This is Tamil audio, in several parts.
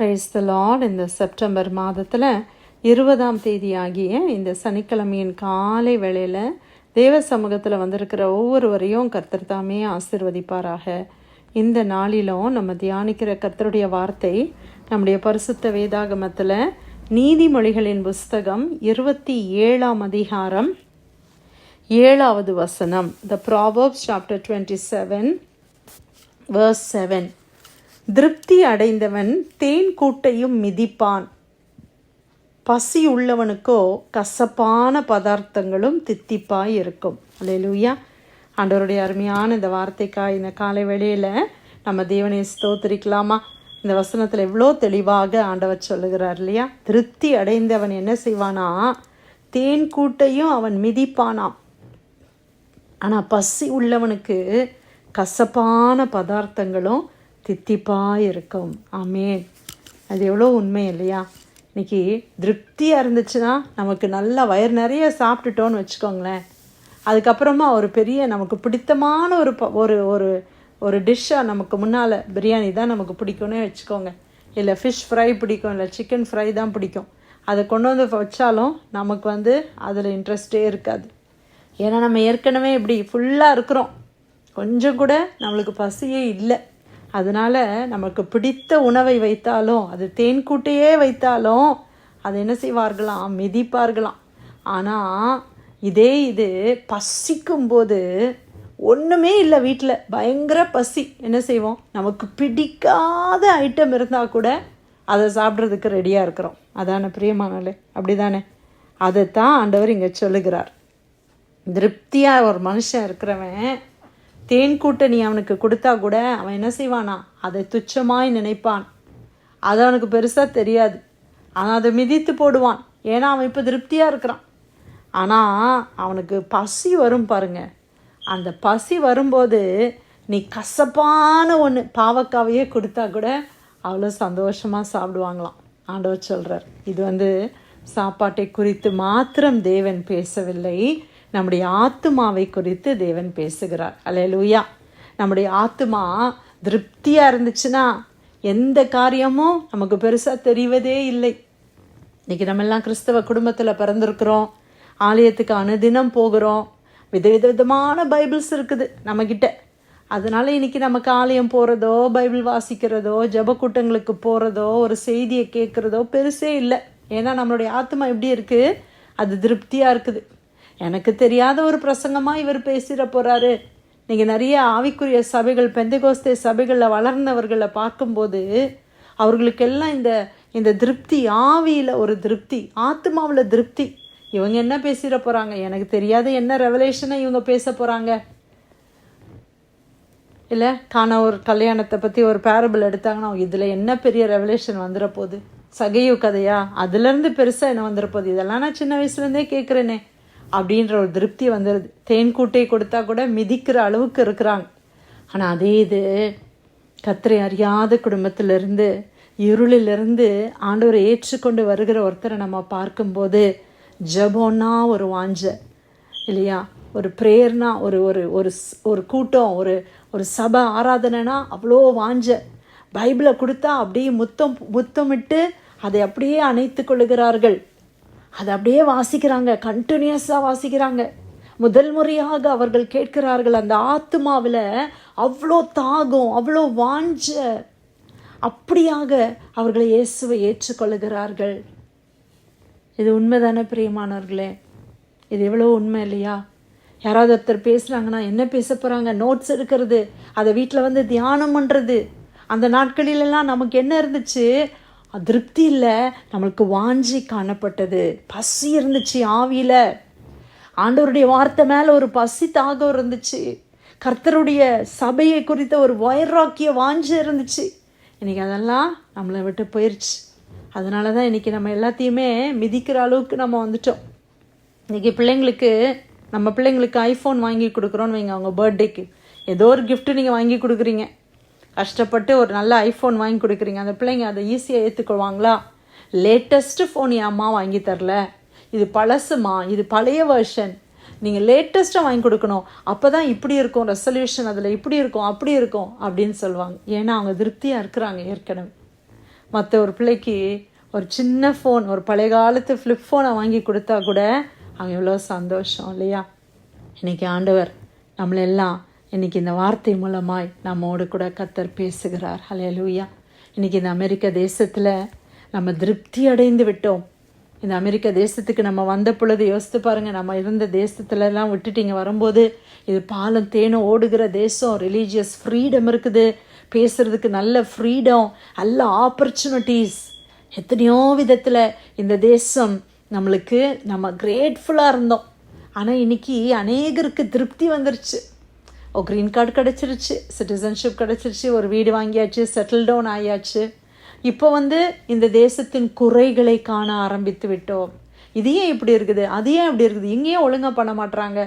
ப்ரைஸ் த லார்ட் இந்த செப்டம்பர் மாதத்தில் இருபதாம் தேதி ஆகிய இந்த சனிக்கிழமையின் காலை வேளையில் தேவ சமூகத்தில் வந்திருக்கிற ஒவ்வொருவரையும் கர்த்தர் தாமே ஆசிர்வதிப்பாராக. இந்த நாளிலும் நம்ம தியானிக்கிற கர்த்தருடைய வார்த்தை நம்முடைய பரிசுத்த வேதாகமத்தில் நீதிமொழிகளின் புஸ்தகம் இருபத்தி ஏழாம் அதிகாரம் ஏழாவது வசனம். The Proverbs chapter twenty seven verse seven திருப்தி அடைந்தவன் தேன் கூட்டையும் மிதிப்பான். பசி உள்ளவனுக்கோ கசப்பான பதார்த்தங்களும் தித்திப்பாய் இருக்கும். அல்லேலூயா. ஆண்டவருடைய அருமையான இந்த வார்த்தைக்காய் இந்த காலை வேளையில் நம்ம தேவனை ஸ்தோத்திரிக்கலாமா? இந்த வசனத்தில் எவ்வளோ தெளிவாக ஆண்டவர் சொல்லுகிறார் இல்லையா? திருப்தி அடைந்தவன் என்ன செய்வானா? தேன் கூட்டையும் அவன் மிதிப்பானாம். ஆனால் பசி உள்ளவனுக்கு கசப்பான பதார்த்தங்களும் தித்திப்பாக இருக்கும். ஆமேன். அது எவ்வளோ உண்மை இல்லையா? இன்றைக்கி திருப்தியாக இருந்துச்சுன்னா நமக்கு நல்லா வயிறு நிறைய சாப்பிட்டுட்டோன்னு வச்சுக்கோங்களேன். அதுக்கப்புறமா ஒரு பெரிய நமக்கு பிடித்தமான ஒரு ப ஒரு ஒரு ஒரு டிஷ்ஷாக நமக்கு முன்னால் பிரியாணி தான் நமக்கு பிடிக்கும்னே வச்சுக்கோங்க. இல்லை ஃபிஷ் ஃப்ரை பிடிக்கும் இல்லை சிக்கன் ஃப்ரை தான் பிடிக்கும். அதை கொண்டு வந்து வச்சாலும் நமக்கு வந்து அதில் இன்ட்ரெஸ்டே இருக்காது. ஏன்னா நம்ம ஏற்கனவே இப்படி ஃபுல்லாக இருக்கிறோம். கொஞ்சம் கூட நம்மளுக்கு பசியே இல்லை. அதனால் நமக்கு பிடித்த உணவை வைத்தாலும் அது தேன் கூட்டையே வைத்தாலும் அதை என்ன செய்வார்களாம்? மிதிப்பார்களாம். ஆனால் இதே இது பசிக்கும் போது ஒன்றுமே இல்லை வீட்டில் பயங்கர பசி. என்ன செய்வோம்? நமக்கு பிடிக்காத ஐட்டம் இருந்தால் கூட அதை சாப்பிட்றதுக்கு ரெடியாக இருக்கிறோம். அதான பிரியமானாலே அப்படி தானே அதைத்தான் ஆண்டவர் இங்கே சொல்லுகிறார். திருப்தியாக ஒரு மனுஷன் இருக்கிறவன் தேன் கூட்டணி அவனுக்கு கொடுத்தா கூட அவன் என்ன செய்வானா? அதை துச்சமாய் நினைப்பான். அது அவனுக்கு பெருசாக தெரியாது. ஆனால் அதை மிதித்து போடுவான். ஏன்னா அவன் இப்போ திருப்தியாக இருக்கிறான். ஆனால் அவனுக்கு பசி வரும் பாருங்க. அந்த பசி வரும்போது நீ கசப்பான ஒன்று பாவக்காவையே கொடுத்தா கூட அவ்வளோ சந்தோஷமாக சாப்பிடுவாங்களாம். ஆண்டவர் சொல்கிறார் இது வந்து சாப்பாட்டை குறித்து மாத்திரம் தேவன் பேசவில்லை. நம்முடைய ஆத்துமாவை குறித்து தேவன் பேசுகிறார். அலையலூயா நம்முடைய ஆத்துமா திருப்தியாக இருந்துச்சுன்னா எந்த காரியமும் நமக்கு பெருசாக தெரிவதே இல்லை. இன்றைக்கி நம்ம எல்லாம் கிறிஸ்தவ குடும்பத்தில் பிறந்திருக்கிறோம். ஆலயத்துக்கு அனுதினம் போகிறோம். விதவித விதமான பைபிள்ஸ் இருக்குது நம்மக்கிட்ட அதனால் இன்றைக்கி நமக்கு ஆலயம் போகிறதோ பைபிள் வாசிக்கிறதோ ஜப கூட்டங்களுக்கு போகிறதோ ஒரு செய்தியை கேட்குறதோ பெருசே இல்லை. ஏன்னா நம்மளுடைய ஆத்மா எப்படி இருக்குது அது திருப்தியாக இருக்குது. எனக்கு தெரியாத ஒரு பிரசங்கமாக இவர் பேசிட போகிறாரு நீங்கள் நிறைய ஆவிக்குரிய சபைகள் பெந்தகோஸ்தே சபைகளில் வளர்ந்தவர்களை பார்க்கும்போது அவர்களுக்கெல்லாம் இந்த இந்த திருப்தி ஆவியில் ஒரு திருப்தி ஆத்மாவில் திருப்தி. இவங்க என்ன பேசிட போகிறாங்க எனக்கு தெரியாத என்ன ரெவலேஷனை இவங்க பேச போகிறாங்க இல்லை காண ஒரு கல்யாணத்தை பற்றி ஒரு பேரபிள் எடுத்தாங்கன்னா இதில் என்ன பெரிய ரெவலேஷன் வந்துட போகுது? சகையு கதையா? அதுலேருந்து பெருசாக என்ன வந்துட போகுது? இதெல்லாம் நான் சின்ன வயசுலேருந்தே கேட்குறேனே அப்படின்ற ஒரு திருப்தி வந்துடுது தேன் கூட்டை கொடுத்தா கூட மிதிக்கிற அளவுக்கு இருக்கிறாங்க. ஆனால் அதே இது கத்திரை அறியாத குடும்பத்திலிருந்து இருளிலிருந்து ஆண்டவரை ஏற்றுக்கொண்டு வருகிற ஒருத்தரை நம்ம பார்க்கும்போது ஜபோன்னா ஒரு வாஞ்ச இல்லையா? ஒரு ப்ரேயர்னா ஒரு ஒரு ஒரு ஒரு கூட்டம் ஒரு ஒரு சபை ஆராதனைனா அவ்வளோ வாஞ்ச. பைபிளை கொடுத்தா அப்படியே முத்தம் முத்தமிட்டு அதை அப்படியே அணைத்து கொள்ளுகிறார்கள். அதை அப்படியே வாசிக்கிறாங்க கண்டினியூஸாக வாசிக்கிறாங்க. முதல் முறையாக அவர்கள் கேட்கிறார்கள் அந்த ஆத்மாவில் அவ்வளோ தாகம் அவ்வளோ வாஞ்ச. அப்படியாக அவர்களை இயேசுவை ஏற்றுக்கொள்கிறார்கள் இது உண்மைதானே பிரியமானவர்களே? இது எவ்வளோ உண்மை இல்லையா? யாராவது ஒருத்தர் பேசுகிறாங்கன்னா என்ன பேச போகிறாங்க நோட்ஸ் எடுக்கிறது அதை வீட்டில் வந்து தியானம் பண்ணுறது அந்த நாட்களிலெல்லாம் நமக்கு என்ன இருந்துச்சு? அதிருப்தி இல்லை. நம்மளுக்கு வாஞ்சி காணப்பட்டது. பசி இருந்துச்சு ஆவியில். ஆண்டவருடைய வார்த்தை மேலே ஒரு பசி தாகம் இருந்துச்சு. கர்த்தருடைய சபையை குறித்த ஒரு வைராக்கிய வாஞ்சி இருந்துச்சு. இன்றைக்கி அதெல்லாம் நம்மளை விட்டு போயிடுச்சு அதனால தான் இன்றைக்கி நம்ம எல்லாத்தையுமே மிதிக்கிற அளவுக்கு நம்ம வந்துட்டோம். இன்றைக்கி பிள்ளைங்களுக்கு நம்ம பிள்ளைங்களுக்கு ஐஃபோன் வாங்கி கொடுக்குறோன்னு வைங்க அவங்க பர்த்டேக்கு ஏதோ ஒரு கிஃப்ட்டு நீங்கள் வாங்கி கொடுக்குறீங்க. கஷ்டப்பட்டு ஒரு நல்ல ஐஃபோன் வாங்கி கொடுக்குறீங்க. அந்த பிள்ளைங்க அதை ஈஸியாக ஏற்றுக்கொள்வாங்களா லேட்டஸ்ட்டு ஃபோன் என் அம்மா வாங்கி தரல. இது பழசுமா? இது பழைய வெர்ஷன் நீங்கள் லேட்டஸ்ட்டாக வாங்கி கொடுக்கணும். அப்போ தான் இப்படி இருக்கும் ரெசல்யூஷன் அதில் இப்படி இருக்கும் அப்படி இருக்கும் அப்படின்னு சொல்லுவாங்க. ஏன்னா அவங்க திருப்தியாக இருக்கிறாங்க ஏற்கனவே. மற்ற ஒரு பிள்ளைக்கு ஒரு சின்ன ஃபோன் ஒரு பழைய காலத்து ஃப்ளிப் ஃபோனை வாங்கி கொடுத்தா கூட அவங்க எவ்வளோ சந்தோஷம் இல்லையா? இன்றைக்கி ஆண்டவர் நம்மளெல்லாம் இன்னைக்கு இந்த வார்த்தை மூலமாய் நம்மோடு கூட கத்தர் பேசுகிறார். ஹalleluya இன்னைக்கு இந்த அமெரிக்க தேசத்தில் நம்ம திருப்தி அடைந்து விட்டோம். இந்த அமெரிக்க தேசத்துக்கு நம்ம வந்த பொழுது யோசித்து பாருங்கள் நம்ம இருந்த தேசத்துலலாம் விட்டுட்டிங்க விட்டுட்டு இங்கே வரும்போது இது பாலம் தேனும் ஓடுகிற தேசம் ரிலீஜியஸ் ஃப்ரீடம் இருக்குது. பேசுறதுக்கு நல்ல ஃப்ரீடம் நல்ல ஆப்பர்ச்சுனிட்டிஸ் எத்தனையோ விதத்தில் இந்த தேசம் நம்மளுக்கு நம்ம கிரேட்ஃபுல்லாக இருந்தோம். ஆனால் இன்னைக்கு அநேகருக்கு திருப்தி வந்துருச்சு. ஓ க்ரீன் கார்டு கிடச்சிருச்சு. சிட்டிசன்ஷிப் கிடச்சிருச்சு. ஒரு வீடு வாங்கியாச்சு. செட்டில் டவுன் ஆயாச்சு. இப்போ வந்து இந்த தேசத்தின் குறைகளை காண ஆரம்பித்து விட்டோம். இது ஏன் இப்படி இருக்குது? அது ஏன் இப்படி இருக்குது? இங்கேயும் ஒழுங்காக பண்ண மாட்றாங்க.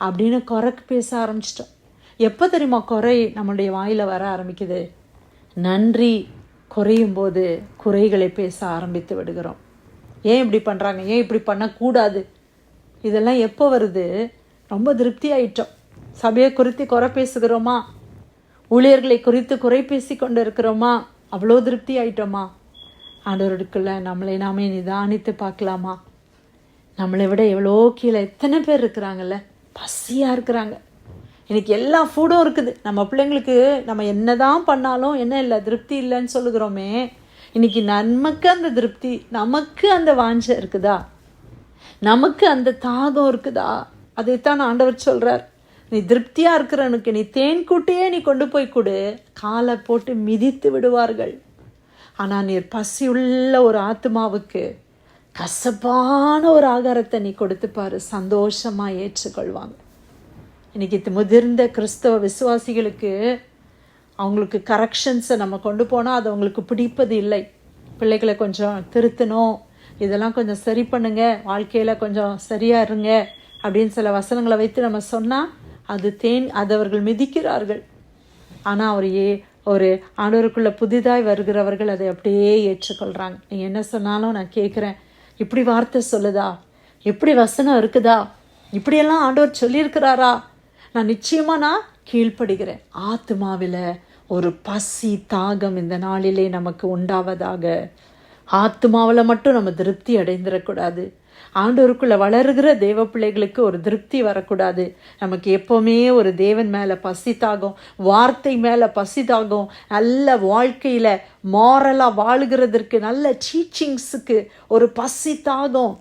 அப்படின்னு குறைக்கு பேச ஆரம்பிச்சிட்டோம். எப்போ தெரியுமா குறை நம்மளுடைய வாயில் வர ஆரம்பிக்குது? நன்றி குறையும் போது குறைகளை பேச ஆரம்பித்து விடுகிறோம். ஏன் இப்படி பண்ணுறாங்க ஏன் இப்படி பண்ணக்கூடாது? இதெல்லாம் எப்போ வருது? ரொம்ப திருப்தி ஆயிட்டோம். சபையை குறித்து குறை பேசுகிறோமா? ஊழியர்களை குறித்து குறை பேசி கொண்டு இருக்கிறோமா அவ்வளோ திருப்தி ஆயிட்டோமா? ஆண்டவருக்குள்ள நம்மளை நாமே நிதானித்து பார்க்கலாமா? நம்மளை விட எவ்வளோ கீழே எத்தனை பேர் இருக்கிறாங்கல்ல? பசியாக இருக்கிறாங்க. இன்னைக்கு எல்லா ஃபுடும் இருக்குது. நம்ம பிள்ளைங்களுக்கு நம்ம என்ன தான் பண்ணாலும் என்ன இல்லை திருப்தி இல்லைன்னு சொல்லுகிறோமே. இன்னைக்கு நமக்கு அந்த திருப்தி நமக்கு அந்த வாஞ்சை இருக்குதா? நமக்கு அந்த தாகம் இருக்குதா? அதைத்தான் ஆண்டவர் சொல்கிறார் நீ திருப்தியாக இருக்கிறவனுக்கு நீ தேன் கூட்டியே நீ கொண்டு போய் கொடு. காலை போட்டு மிதித்து விடுவார்கள். ஆனால் நீர் பசியுள்ள ஒரு ஆத்மாவுக்கு கசப்பான ஒரு ஆகாரத்தை நீ கொடுத்து பாரு. ஏற்றுக்கொள்வாங்க. இன்னைக்கு இது முதிர்ந்த கிறிஸ்தவ விசுவாசிகளுக்கு அவங்களுக்கு கரெக்ஷன்ஸை நம்ம கொண்டு போனால் அது அவங்களுக்கு பிடிப்பது இல்லை. பிள்ளைகளை கொஞ்சம் திருத்தணும். இதெல்லாம் கொஞ்சம் சரி பண்ணுங்க. வாழ்க்கையில் கொஞ்சம் சரியா இருங்க அப்படின்னு சில வசனங்களை வைத்து நம்ம சொன்னால் அது தேன் அது அவர்கள் மிதிக்கிறார்கள். ஆனால் அவர் ஏ ஒரு ஆண்டவருக்குள்ளே புதிதாய் வருகிறவர்கள் அதை அப்படியே ஏற்றுக்கொள்கிறாங்க நீங்கள் என்ன சொன்னாலும் நான் கேட்குறேன் இப்படி வார்த்தை சொல்லுதா? இப்படி வசனம் இருக்குதா? இப்படியெல்லாம் ஆண்டவர் சொல்லியிருக்கிறாரா? நான் நிச்சயமாக நான் கீழ்ப்படுகிறேன். ஆத்மாவில் ஒரு பசி தாகம் இந்த நாளிலே நமக்கு உண்டாவதாக. ஆத்மாவில் மட்டும் நம்ம திருப்தி அடைந்திடக்கூடாது ஆண்டோருக்குள்ளே வளருகிற தேவ பிள்ளைகளுக்கு ஒரு திருப்தி வரக்கூடாது. நமக்கு எப்போவுமே ஒரு தேவன் மேலே பசி தாகம் வார்த்தை மேலே பசி தாகம் நல்ல வாழ்க்கையில் மாரலாக வாழுகிறதற்கு நல்ல டீச்சிங்ஸுக்கு ஒரு பசி தாகம்.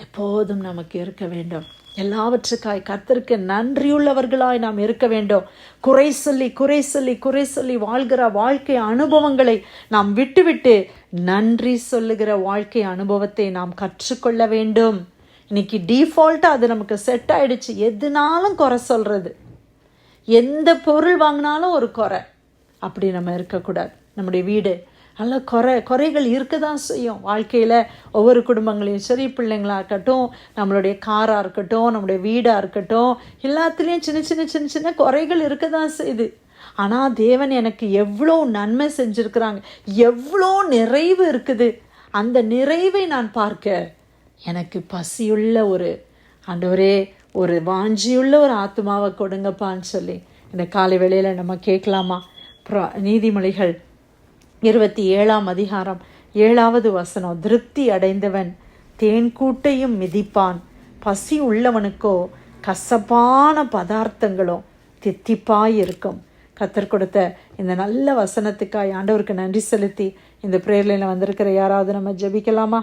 எப்போதும் நமக்கு இருக்க வேண்டும். எல்லாவற்றுக்காய் கர்த்தருக்கு நன்றியுள்ளவர்களாய் நாம் இருக்க வேண்டும். குறை சொல்லி குறை சொல்லி குறை சொல்லி வாழ்கிற வாழ்க்கை அனுபவங்களை நாம் விட்டுவிட்டு நன்றி சொல்லுகிற வாழ்க்கை அனுபவத்தை நாம் கற்றுக்கொள்ள வேண்டும். இன்னைக்கு டிஃபால்ட்டாக அது நமக்கு செட் ஆயிடுச்சு. எதுனாலும் குறை சொல்றது. எந்த பொருள் வாங்கினாலும் ஒரு குறை. அப்படி நம்ம இருக்கக்கூடாது. நம்முடைய வீடு நல்ல குறை குறைகள் இருக்க தான் செய்யும். வாழ்க்கையில் ஒவ்வொரு குடும்பங்களையும் சரி பிள்ளைங்களா இருக்கட்டும் நம்மளுடைய காராக இருக்கட்டும் நம்முடைய வீடாக இருக்கட்டும் எல்லாத்துலேயும் சின்ன சின்ன சின்ன சின்ன குறைகள் இருக்க தான் செய்யுது. ஆனால் தேவன் எனக்கு எவ்வளோ நன்மை செஞ்சுருக்கிறாங்க எவ்வளோ நிறைவு இருக்குது. அந்த நிறைவை நான் பார்க்க எனக்கு பசியுள்ள ஒரு ஆண்டவரே ஒரு வாஞ்சியுள்ள ஒரு ஆத்மாவை கொடுங்கப்பான்னு சொல்லி. இந்த காலை வேளையில் நம்ம கேட்கலாமா? அப்புறம் நீதிமொழிகள் இருபத்தி ஏழாம் அதிகாரம் ஏழாவது வசனம். திருப்தி அடைந்தவன் தேன்கூட்டையும் மிதிப்பான். பசி உள்ளவனுக்கோ கசப்பான பதார்த்தங்களும் தித்திப்பாய் இருக்கும் கத்தர் கொடுத்த இந்த நல்ல வசனத்துக்காய் ஆண்டவருக்கு நன்றி செலுத்தி இந்த பிரேயர்லையில் வந்திருக்கிற யாராவது நம்ம ஜெபிக்கலாமா?